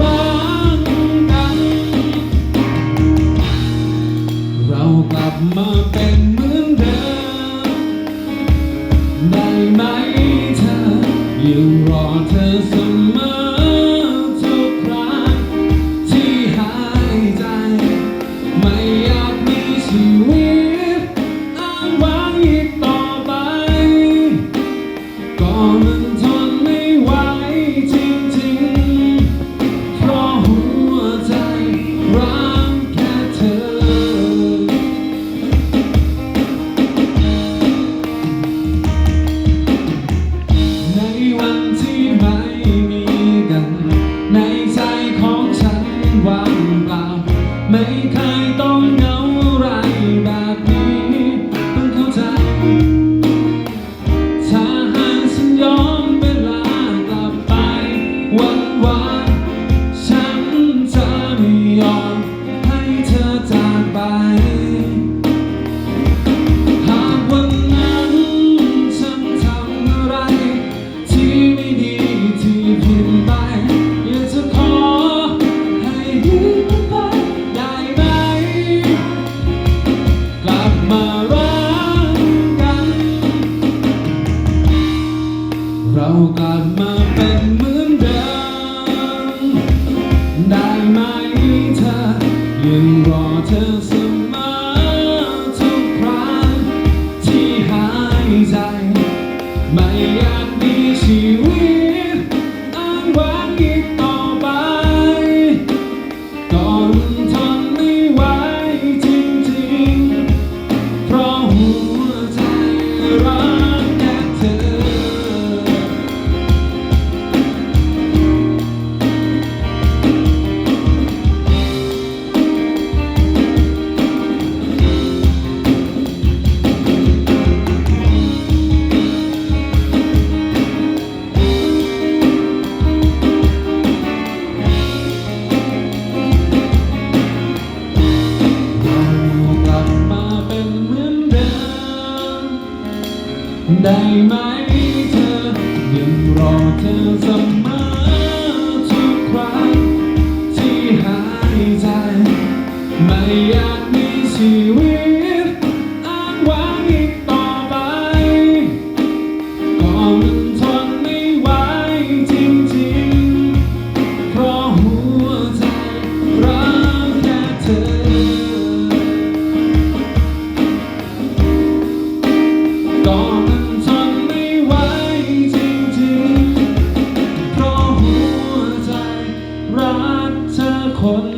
รักกัน เรากลับมาเป็นเหมือนเดิม ได้ไหมเธอยังรอเธอเสมอทุกครั้งที่หายใจ ไม่อยากมีชีวิตอ้างว้างอีก you. ไหมเธอยังรอเธอ ได้ไหมเธอยังรอเธอเสมอ ก็มันทนไม่ไหวจริงๆเพราะหัวใจรักเธอคน